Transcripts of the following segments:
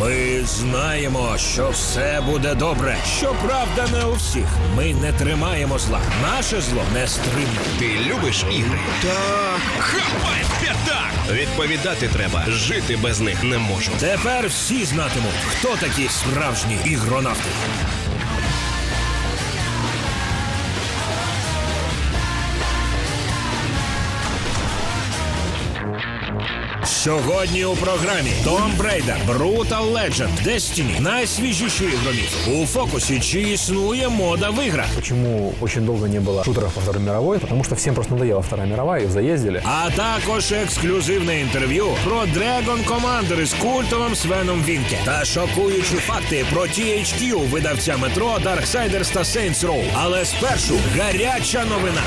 Ми знаємо, що все буде добре. Щоправда, не у всіх. Ми не тримаємо зла. Наше зло не стримує. Ти любиш ігри? Так. Хапай п'ятак! Відповідати треба. Жити без них не можу. Тепер всі знатимуть, хто такі справжні ігронавти. Сьогодні у програмі Том Брейдер, Brutal Legend, Destiny, найсвіжіші ігроміф. У фокусі чи існує мода в іграх. Почему очень долго не было шутеров по Второй мировой? Потому что всем просто надоела Вторая мировая, их заездили. А також ексклюзивне інтерв'ю про Dragon Commander із культовим Свеном Вінке та шокуючі факти про THQ, видавця метро, Darksiders та Saints Row. Але спершу гаряча новина.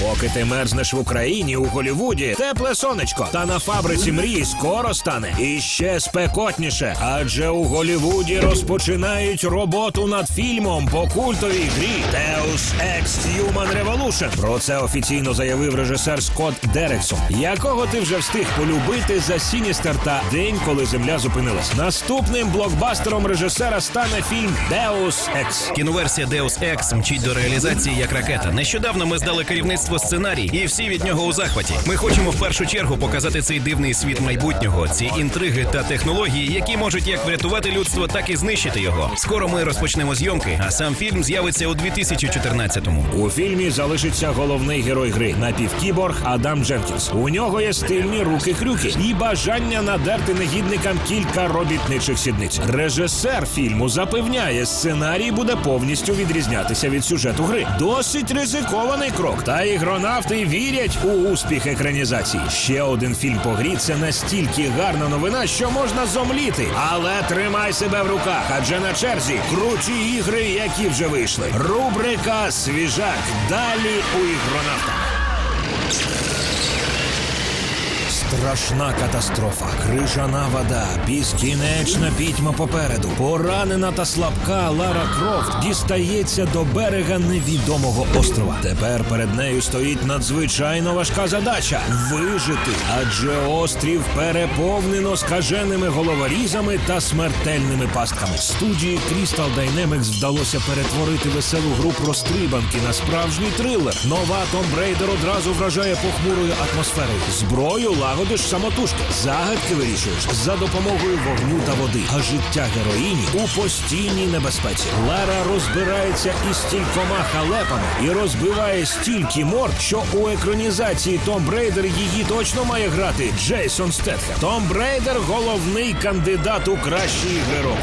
Поки ти мерзнеш в Україні у Голівуді, тепле сонечко. Та на фабриці мрій скоро стане і ще спекотніше. Адже у Голівуді розпочинають роботу над фільмом по культовій грі Deus Ex Human Revolution. Про це офіційно заявив режисер Скотт Дерексон, якого ти вже встиг полюбити за Сіністер та День, коли земля зупинилась. Наступним блокбастером режисера стане фільм Deus Ex. Кіноверсія Deus Ex мчить до реалізації як ракета. Нещодавно ми здали керівництво сценарій, і всі від нього у захваті. Ми хочемо в першу чергу показати цей дивний світ майбутнього, ці інтриги та технології, які можуть як врятувати людство, так і знищити його. Скоро ми розпочнемо зйомки, а сам фільм з'явиться у 2014-му. У фільмі залишиться головний герой гри напівкіборг Адам Дженкінс. У нього є стильні руки-крюки і бажання надерти негідникам кілька робітничих сідниць. Режисер фільму запевняє, сценарій буде повністю відрізнятися від сюжету гри. Досить ризикований крок. Та ігронавти вірять у успіх екранізації. Ще один фільм по грі це настільки гарна новина, що можна зомліти. Але тримай себе в руках, адже на черзі круті ігри, які вже вийшли. Рубрика Свіжак. Далі у ігронавта. Страшна катастрофа, крижана вода, безкінечна пітьма попереду. Поранена та слабка Лара Крофт дістається до берега невідомого острова. Тепер перед нею стоїть надзвичайно важка задача вижити, адже острів переповнено скаженими головорізами та смертельними пастками. Студії Crystal Dynamics вдалося перетворити веселу гру про стрибанки на справжній трилер. Нова Tomb Raider одразу вражає похмурою атмосферою. Зброю лагодиш самотужки, загадки вирішуєш за допомогою вогню та води. А життя героїні у постійній небезпеці. Лара розбирається із стількома халепами і розбиває стільки морд, що у екранізації Tomb Raider її точно має грати Джейсон Стетхем. Tomb Raider – головний кандидат у кращі ігри.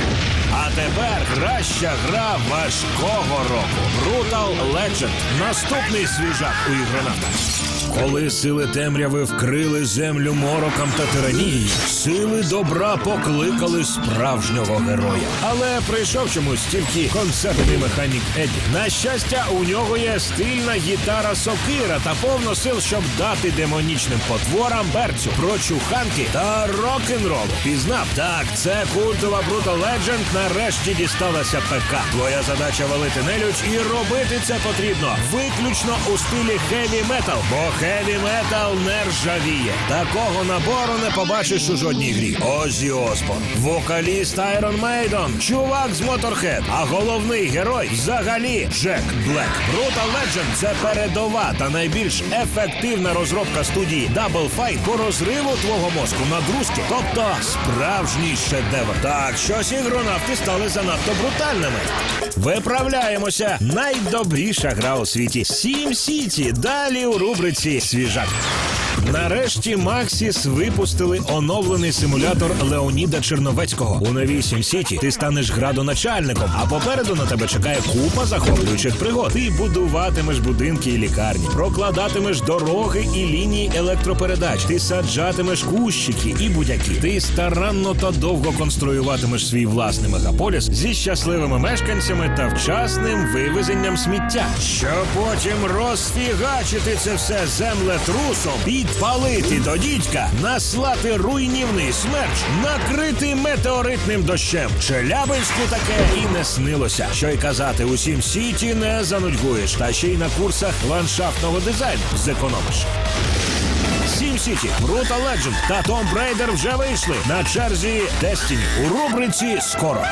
А тепер краща гра важкого року. Brutal Legend. Наступний свіжак у ігронавтах. Коли сили темряви вкрили землю мороком та тиранією, сили добра покликали справжнього героя. Але прийшов чомусь тільки концертний механік Еді. На щастя, у нього є стильна гітара сокира та повно сил, щоб дати демонічним потворам берцю, прочуханки та рок-н-рол. Пізнав? Так, це культова Brutal Legend нарешті дісталася ПК. Твоя задача валити нелюдь і робити це потрібно виключно у стилі хеві метал, бо хеві метал не ржавіє. Такого набору не побачиш у жодній грі. Озі Осборн, вокаліст Iron Maiden, чувак з Motorhead, а головний герой взагалі Джек Блек. Brutal Legend – це передова та найбільш ефективна розробка студії Double Fine по розриву твого мозку на друзки. Тобто справжній шедевр. Так, щось ігронавти стали занадто брутальними. Виправляємося. Найдобріша гра у світі. Сім Сіті. Далі у рубриці Свіжак. Нарешті Максіс випустили оновлений симулятор Леоніда Черновецького. У новій Сім-Сіті ти станеш градоначальником, а попереду на тебе чекає купа захоплюючих пригод. Ти будуватимеш будинки і лікарні, прокладатимеш дороги і лінії електропередач. Ти саджатимеш кущики і будяки. Ти старанно та довго конструюватимеш свій власний мегаполіс зі щасливими мешканцями та вчасним вивезенням сміття. Щоб потім розфігачити це все землетрусом, підпалити до дідька, наслати руйнівний смерч, накрити метеоритним дощем. Челябинську таке і не снилося. Що й казати, усім сіті не занудьгуєш, та ще й на курсах ландшафтного дизайну зекономиш. Sim City, Brutal Legend та Tomb Raider вже вийшли на черзі Destiny у рубриці Скоро.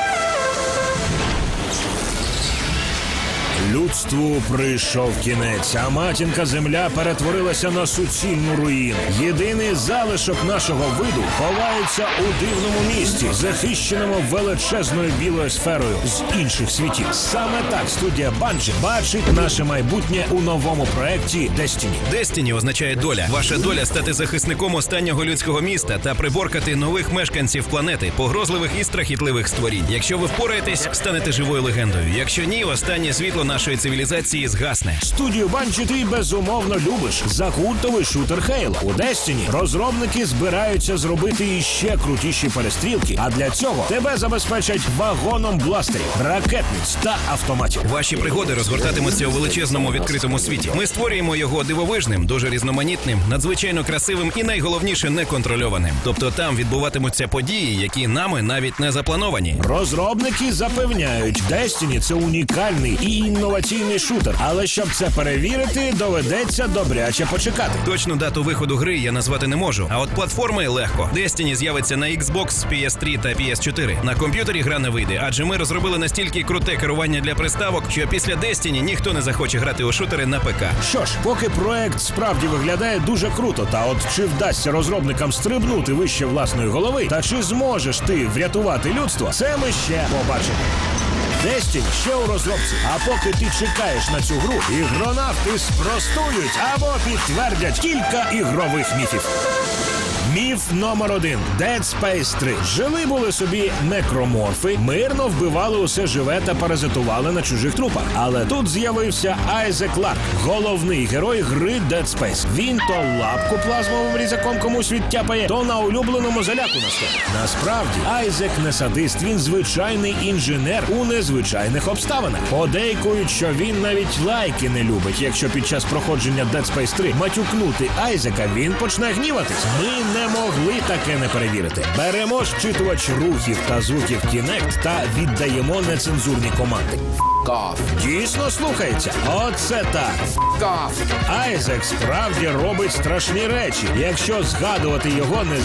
Людству прийшов кінець, а матінка земля перетворилася на суцільну руїну. Єдиний залишок нашого виду ховається у дивному місті, захищеному величезною білою сферою з інших світів. Саме так студія Bungie бачить наше майбутнє у новому проекті Destiny. Destiny означає доля. Ваша доля стати захисником останнього людського міста та приборкати нових мешканців планети, погрозливих і страхітливих створінь. Якщо ви впораєтесь, станете живою легендою. Якщо ні, останнє світло нашої цивілізації згасне. Студію Bungie ти безумовно любиш за культовий шутер Halo. У Destiny розробники збираються зробити іще крутіші перестрілки, а для цього тебе забезпечать вагоном бластерів, ракетниць та автоматів. Ваші пригоди розгортатимуться у величезному відкритому світі. Ми створюємо його дивовижним, дуже різноманітним, надзвичайно красивим і найголовніше неконтрольованим. Тобто там відбуватимуться події, які нами навіть не заплановані. Розробники запевняють, Destiny – це унікальний і інноваційний шутер. Але щоб це перевірити, доведеться добряче почекати. Точну дату виходу гри я назвати не можу. А от платформи легко. Destiny з'явиться на Xbox, PS3 та PS4. На комп'ютері гра не вийде, адже ми розробили настільки круте керування для приставок, що після Destiny ніхто не захоче грати у шутери на ПК. Що ж, поки проект справді виглядає дуже круто, та от чи вдасться розробникам стрибнути вище власної голови, та чи зможеш ти врятувати людство, це ми ще побачимо. Destiny ще у розробці. А поки ти чекаєш на цю гру, ігронавти спростують або підтвердять кілька ігрових міфів. Міф номер один Dead Space 3. Жили були собі некроморфи, мирно вбивали усе живе та паразитували на чужих трупах. Але тут з'явився Айзек Ларк, головний герой гри Dead Space. Він то лапку плазмовим різаком комусь відтяпає, то на улюбленому заляку настає. Насправді Айзек не садист, він звичайний інженер у незвичайних обставинах. Подейкують, що він навіть лайки не любить. Якщо під час проходження Dead Space 3 матюкнути Айзека, він почне гніватись. Ми не могли таке не перевірити. Беремо щитувач рухів та звуків Kinect та віддаємо нецензурні команди. Дійсно слухається. Оце так. Айзек справді робить страшні речі, якщо згадувати його не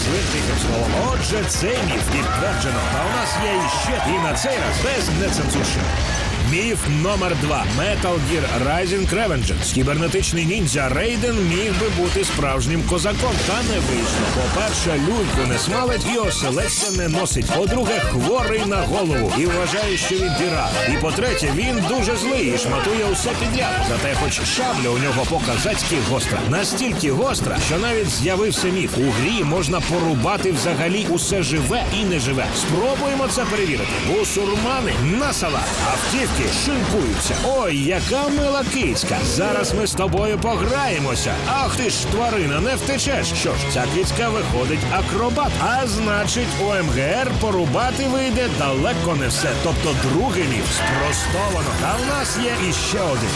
словом. Отже, цей міф підтверджено. Та у нас є іще і на цей раз без нецензурщини. Міф номер два Metal Gear Rising Revengeance. Кібернетичний ніндзя Рейден міг би бути справжнім козаком, та не вийшло. По-перше, люльку не смалить і оселедця не носить. По-друге, хворий на голову і вважає, що він пірат. І по-третє, він дуже злий і шматує усе підряд. Зате, хоч шабля у нього по-казацьки гостра. Настільки гостра, що навіть з'явився міф. У грі можна порубати взагалі усе живе і неживе. Спробуємо це перевірити. Бусурмани на салат. Автівки шинкуються. Ой, яка мила кицька. Зараз ми з тобою пограємося. Ах ти ж тварина, не втечеш. Що ж, ця кицька виходить акробат. А значить, у МГР порубати вийде далеко не все. Тобто другий міф спростовано. А в нас є іще один.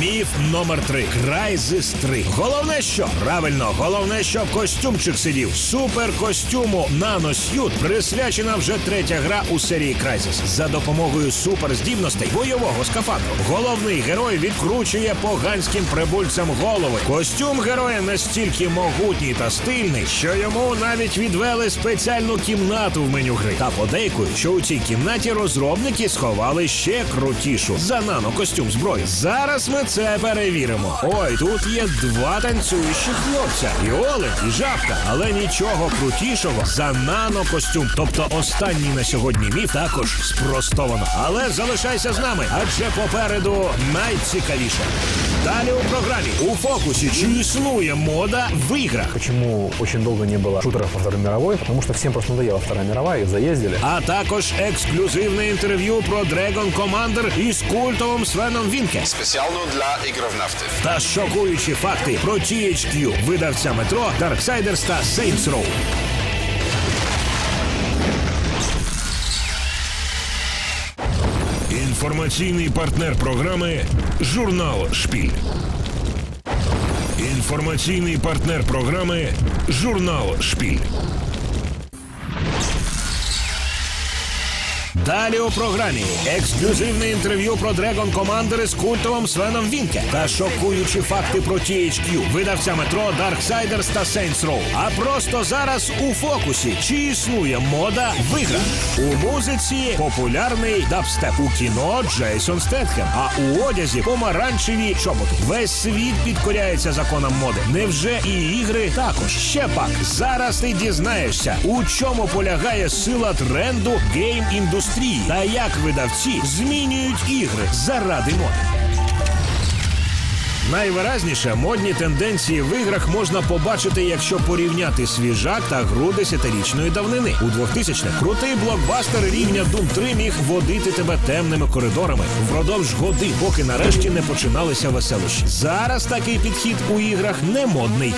Міф номер три Crysis 3. Головне, що правильно, головне, що костюмчик сидів. Супер костюму наносют присвячена вже третя гра у серії Crysis. За допомогою суперздібностей бойового скафандру. Головний герой відкручує поганським прибульцям голови. Костюм героя настільки могутній та стильний, що йому навіть відвели спеціальну кімнату в меню гри. Та подейкують, що у цій кімнаті розробники сховали ще крутішу за нано-костюм зброї. Зараз ми це перевіримо. Ой, тут є два танцюючі хлопця. І Олег, і жабка. Але нічого крутішого за нано-костюм. Тобто останній на сьогодні міф також спростовано. Але залишайся з нами, адже попереду найцікавіше. Далі у програмі у фокусі чи існує мода в іграх. Почему очень долго не было шутеров во Второй мировой? Потому что всем просто надоела Вторая мировая, их заездили. А також ексклюзивне інтерв'ю про Dragon Commander із культовим Свеном Вінке. Спеціально для ігровнавтів. Та шокуючі факти про THQ, видавця метро, Darksiders та Saints Row. Інформаційний партнер програми Журнал Шпіль. Інформаційний партнер програми Журнал Шпіль. Далі у програмі ексклюзивне інтерв'ю про Dragon Commander з культовим Свеном Вінке та шокуючі факти про THQ, видавця метро Darksiders та Saints Row. А просто зараз у фокусі чи існує мода в іграх? У музиці популярний дабстеп, у кіно Джейсон Стетхем, а у одязі помаранчеві чоботи. Весь світ підкоряється законам моди. Невже і ігри також? Ще пак зараз ти дізнаєшся, у чому полягає сила тренду гейм-індустрії та як видавці змінюють ігри заради моди. Найвиразніше модні тенденції в іграх можна побачити, якщо порівняти свіжак та гру десятирічної давнини. У 2000-х крутий блокбастер рівня Doom 3 міг водити тебе темними коридорами впродовж годин, поки нарешті не починалися веселощі. Зараз такий підхід у іграх не модний.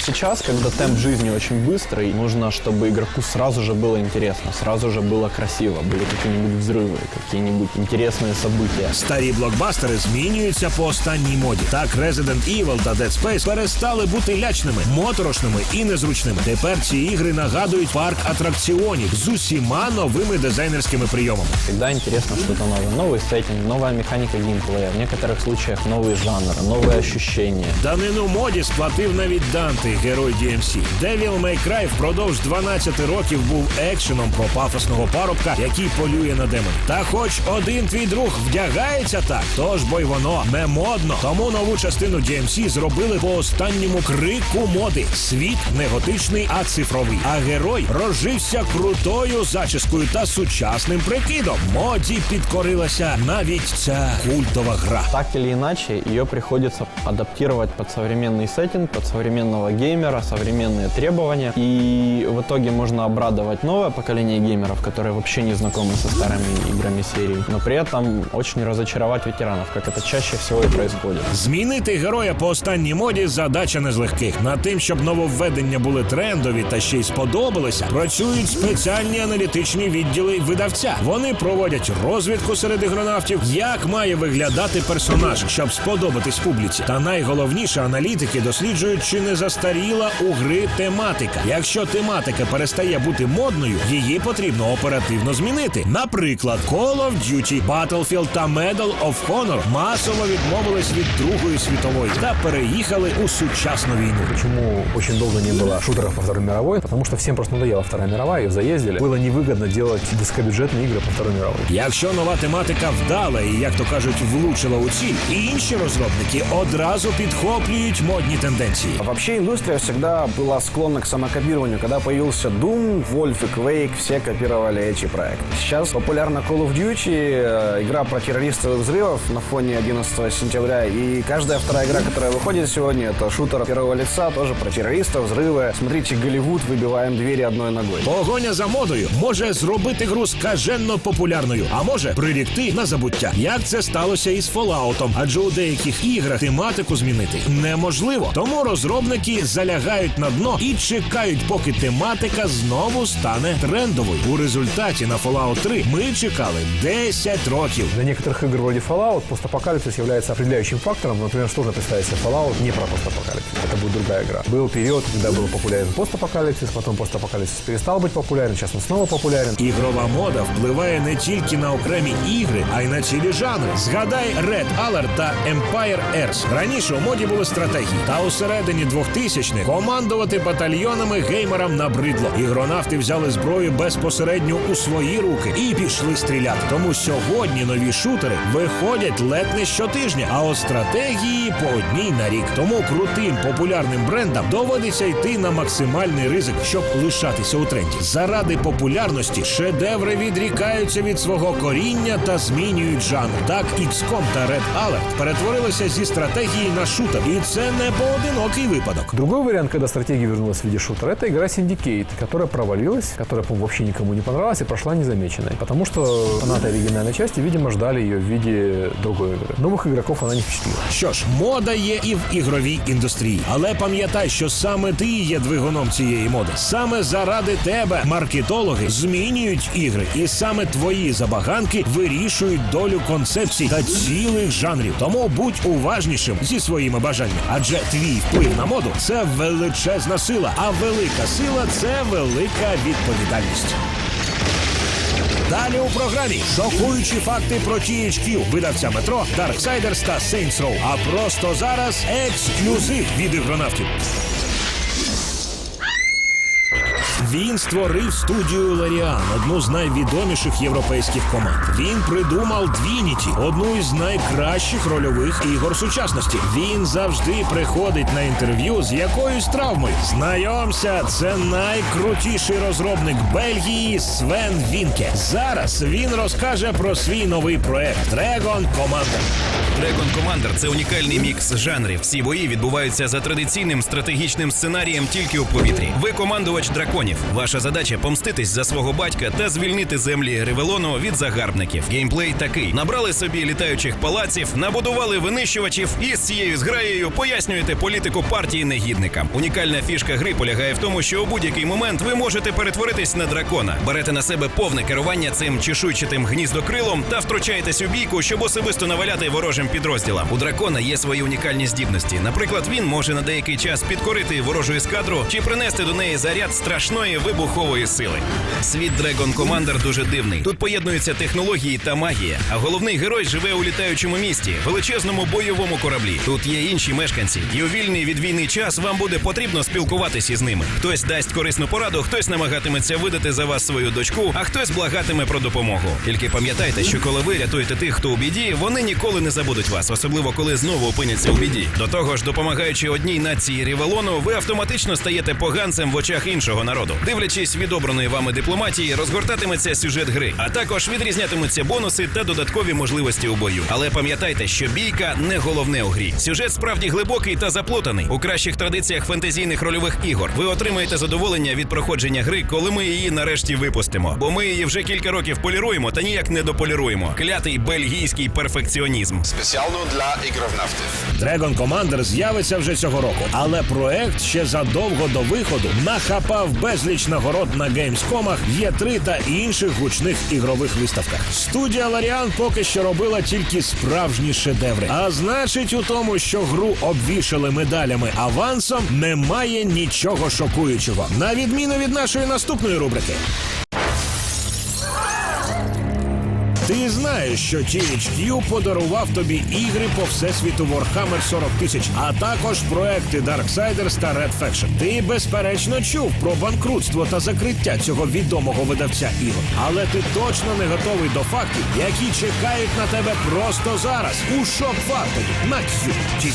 Сейчас, когда темп жизни очень быстрый, нужно, чтобы игроку сразу же было интересно, сразу же было красиво, были какие-нибудь взрывы, какие-нибудь интересные события. Старі блокбастери змінюються по останній моді. Так Resident Evil та Dead Space перестали бути лячними, моторошними і незручними. Тепер ці ігри нагадують парк атракціонів з усіма новими дизайнерськими прийомами. Всегда интересно что-то новое. Новый сеттинг, новая механика геймплея, в некоторых случаях новый жанр, новые ощущения. Данину моді сплатив навіть Данте, герой DMC. Devil May Cry впродовж 12 років був екшеном про пафосного парубка, який полює на демонів. Та хоч один твій друг вдягається так, тож бо й воно не модно. Тому нову частину DMC зробили по останньому крику моди. Світ не готичний, а цифровий. А герой розжився крутою зачіскою та сучасним прикидом. Моді підкорилася навіть ця культова гра. Так или иначе, ее приходится адаптировать под современный сеттинг, под современного геймера, современные требования. И в итоге можно обрадовать новое поколение геймеров, которые вообще не знакомы со старыми играми серии, но при этом очень разочаровать ветеранов, как это чаще всего и происходит. Змінити героя по останній моді задача не з легких. Над тим, щоб нововведення були трендові та ще й сподобалися, працюють спеціальні аналітичні відділи видавця. Вони проводять розвідку серед ігронавтів, як має виглядати персонаж, щоб сподобатись публіці. Та найголовніше, аналітики досліджують, чи не застаріла у гри тематика. Якщо тематика перестає бути модною, її потрібно оперативно змінити. Наприклад, Call of Duty, Battlefield та Medal of Honor масово відмовились від Другої світової та переїхали у сучасну війну. Почему очень долго не было шутеров по Второй мировой? Потому что всем просто надоела Вторая мировая, ее заездили. Было невыгодно делать низкобюджетные игры по Второй мировой. Якщо нова тематика вдала і, як то кажуть, влучила у ціль, інші розробники одразу підхоплюють модні тенденції. Вообще индустрия всегда была склонна к самокопированию. Когда появился Doom, Wolf и Quake, все копировали эти проекты. Сейчас популярна Call of Duty, э, игра про террористов и взрывов на фоне 11 сентября. И каждая вторая игра, которая выходит сегодня, это шутер первого лица, тоже про террористов, взрывы. Смотрите, Голливуд, выбиваем двери одной ногой. Погоня за модою може зробити гру скаженно популярною, а може прирікти на забуття. Як це сталося із Fallout, адже у деяких іграх тематику змінити неможливо. Тому розробники залягають на дно і чекають, поки тематика знову стане трендовою. У результаті на Fallout 3 ми чекали 10 років. Для некоторых игр вроде Fallout постапокалипсис является определяющим фактором. Например, сложно представить себе Fallout не про постапокалипсис. Это будет другая игра. Был период, когда был популярен постапокалипсис, потом постапокалипсис перестал быть популярен, сейчас он снова популярен. Ігрова мода впливає не тільки на окремі ігри, а й на цілі жанри. Згадай Red Alert та Empire Earth. Раніше у моді були стратегії, та у середині 2000-х командувати батальйонами геймерам набридло. Ігронавти взяли зброю безпосередньо у свої руки і пішли стріляти. Тому сьогодні нові шутери виходять ледь не щотижня, а от стратегії по одній на рік. Тому крутим популярним брендам доводиться йти на максимальний ризик, щоб лишатися у тренді. Заради популярності шедеври відрікаються від свого коріння та змінюють жанр. Так XCOM та Red Alert перетворилися зі стратегії на шутер, і це не поодинокий випадок. Другой вариант, когда стратегия вернулась в виде шутера, это игра Syndicate, которая провалилась, которая, по-моему, вообще никому не понравилась и прошла незамеченной. Потому что фанаты оригинальной части, видимо, ждали ее в виде другой игры. Новых игроков она не впечатлила. Що ж, мода є і в ігровій індустрії, але пам'ятай, що саме ти є двигуном цієї моди. Саме заради тебе маркетологи змінюють ігри, і саме твої забаганки вирішують долю концепцій та цілих жанрів. Тому будь уважнішим зі своїми бажаннями, адже твій вплив на моду це величезна сила, а велика сила це велика відповідальність. Далі у програмі шокуючі факти про THQ, видавця метро, Darksiders та Saints Row. А просто зараз ексклюзив від ігронавтів. Він створив студію Ларіан, одну з найвідоміших європейських команд. Він придумав Двініті, одну із найкращих рольових ігор сучасності. Він завжди приходить на інтерв'ю з якоюсь травмою. Знайомся, це найкрутіший розробник Бельгії Свен Вінке. Зараз він розкаже про свій новий проект Dragon Commander. Dragon Commander – це унікальний мікс жанрів. Всі бої відбуваються за традиційним стратегічним сценарієм тільки у повітрі. Ви командувач драконів. Ваша задача помститись за свого батька та звільнити землі Ревелону від загарбників. Геймплей такий: набрали собі літаючих палаців, набудували винищувачів і з цією зграєю пояснюєте політику партії негідникам. Унікальна фішка гри полягає в тому, що у будь-який момент ви можете перетворитись на дракона, берете на себе повне керування цим чешуйчатим гніздокрилом та втручаєтесь у бійку, щоб особисто наваляти ворожим підрозділам. У дракона є свої унікальні здібності. Наприклад, він може на деякий час підкорити ворожу ескадру чи принести до неї заряд страшної вибухової сили. Світ Dragon Commander дуже дивний. Тут поєднуються технології та магія. А головний герой живе у літаючому місті, величезному бойовому кораблі. Тут є інші мешканці, і у вільний від війни час вам буде потрібно спілкуватися із ними. Хтось дасть корисну пораду, хтось намагатиметься видати за вас свою дочку, а хтось благатиме про допомогу. Тільки пам'ятайте, що коли ви рятуєте тих, хто у біді, вони ніколи не забудуть вас, особливо коли знову опиняться у біді. До того ж, допомагаючи одній нації Рівелону, ви автоматично стаєте поганцем в очах іншого народу. Дивлячись від обраної вами дипломатії, розгортатиметься сюжет гри, а також відрізнятимуться бонуси та додаткові можливості у бою. Але пам'ятайте, що бійка не головне у грі. Сюжет справді глибокий та заплутаний. У кращих традиціях фентезійних рольових ігор ви отримаєте задоволення від проходження гри, коли ми її нарешті випустимо. Бо ми її вже кілька років поліруємо та ніяк не дополіруємо. Клятий бельгійський перфекціонізм. Спеціально для ігровнавтів. Dragon Commander з'явиться вже цього року, але проект ще задовго до виходу нахапав безліч нагород на геймскомах, Є3 та інших гучних ігрових виставках. Студія Ларіан поки що робила тільки справжні шедеври. А значить, у тому, що гру обвішали медалями авансом, немає нічого шокуючого. На відміну від нашої наступної рубрики. Ти знаєш, що THQ подарував тобі ігри по всесвіту Warhammer 40 тисяч, а також проекти Darksiders та Red Faction. Ти безперечно чув про банкрутство та закриття цього відомого видавця ігор. Але ти точно не готовий до фактів, які чекають на тебе просто зараз у шок факторі на QTV.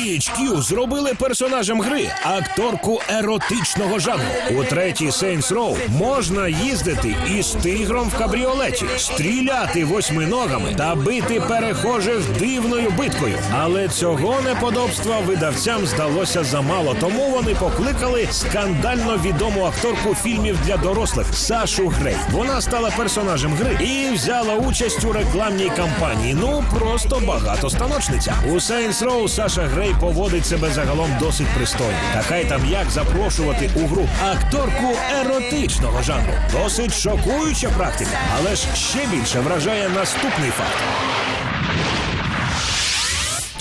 THQ зробили персонажем гри акторку еротичного жанру. У третій Saints Row можна їздити із тигром в кабріолеті, стріляти восьминогами та бити перехожих дивною биткою. Але цього неподобства видавцям здалося замало, тому вони покликали скандально відому акторку фільмів для дорослих Сашу Грей. Вона стала персонажем гри і взяла участь у рекламній кампанії. Ну просто багатостаночниця. У Saints Row Саша Грей поводить себе загалом досить пристойно. Та хай там як запрошувати у гру акторку еротичного жанру. Досить шокуюча практика, але ж ще більше вражає наступний факт.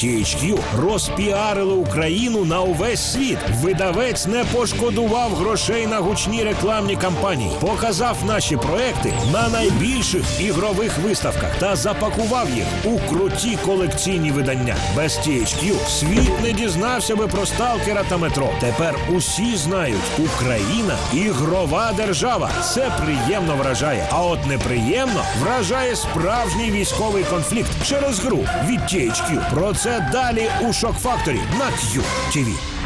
THQ розпіарили Україну на увесь світ. Видавець не пошкодував грошей на гучні рекламні кампанії, показав наші проекти на найбільших ігрових виставках та запакував їх у круті колекційні видання. Без THQ світ не дізнався би про сталкера та метро. Тепер усі знають, Україна ігрова держава. Це приємно вражає. А от неприємно вражає справжній військовий конфлікт через гру від THQ. Про це далі у Шок Факторі на QTV.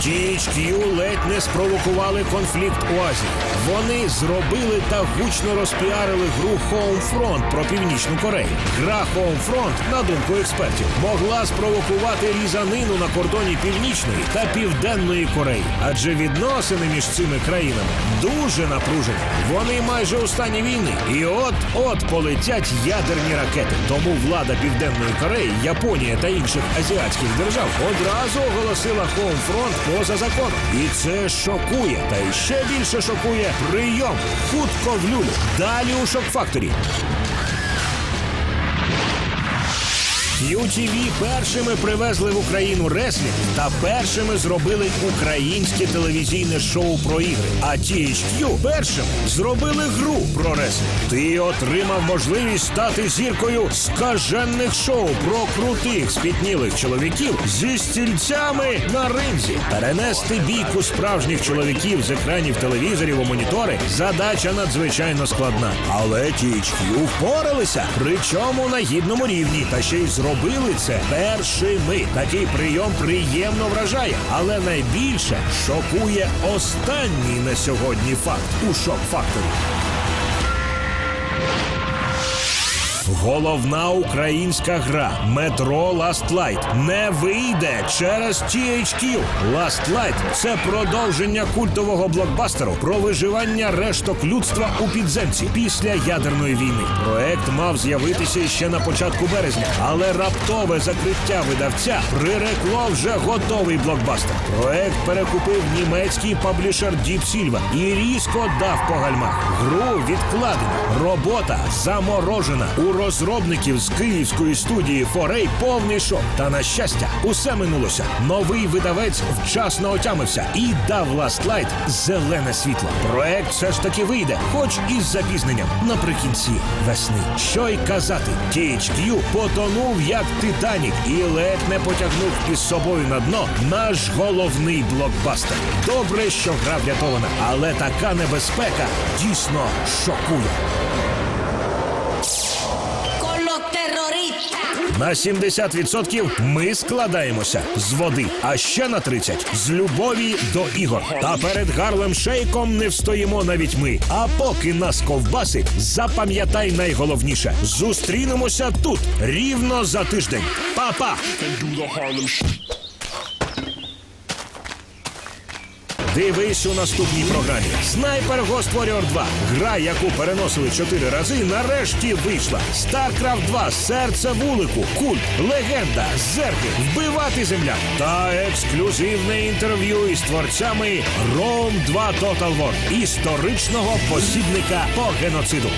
THQ ледь не спровокували конфлікт у Азії. Вони зробили та гучно розпіарили гру Homefront про північну Корею. Гра Homefront, на думку експертів, могла спровокувати різанину на кордоні північної та південної Кореї, адже відносини між цими країнами дуже напружені. Вони майже у стані війни, і от от полетять ядерні ракети. Тому влада Південної Кореї, Японія та інших азіатських держав одразу оголосила Homefront поза законом. І це шокує. Та ще більше шокує прийом хутко в люлю. Далі у шок QTV першими привезли в Україну реслінг та першими зробили українське телевізійне шоу про ігри. А THQ першими зробили гру про реслінг. Ти отримав можливість стати зіркою скажених шоу про крутих спітнілих чоловіків зі стільцями на ринзі. Перенести бійку справжніх чоловіків з екранів телевізорів у монітори задача надзвичайно складна. Але THQ впоралися, причому на гідному рівні, та ще й зробили це першими. Такий прийом приємно вражає, але найбільше шокує останній на сьогодні факт у шок-факторі. Головна українська гра Метро Last Light не вийде через THQ. Last Light – це продовження культового блокбастеру про виживання решток людства у підземці після ядерної війни. Проект мав з'явитися ще на початку березня, але раптове закриття видавця прирекло вже готовий блокбастер. Проект перекупив німецький паблішер Deep Silva і різко дав по гальмах. Гру відкладено. Робота заморожена. У розробників з київської студії Форей повний шок. Та на щастя, усе минулося. Новий видавець вчасно отямився і дав Light зелене світло. Проект все ж таки вийде, хоч із запізненням наприкінці весни. Що й казати, THQ потонув як Титанік і ледь не потягнув із собою на дно наш головний блокбастер. Добре, що гра врятована, але така небезпека дійсно шокує. На 70% ми складаємося з води, а ще на 30% з любові до ігор. Та перед Гарлем Шейком не встоїмо навіть ми. А поки нас ковбасить, запам'ятай найголовніше: зустрінемося тут рівно за тиждень. Па-па! Дивись у наступній програмі. Снайпер Ghost Warrior 2. Гра, яку переносили чотири рази, нарешті вийшла. StarCraft 2. Серце вулику. Культ, легенда, зерки, вбивати земля та ексклюзивне інтерв'ю із творцями Rome 2 Total War. Історичного посібника по геноциду.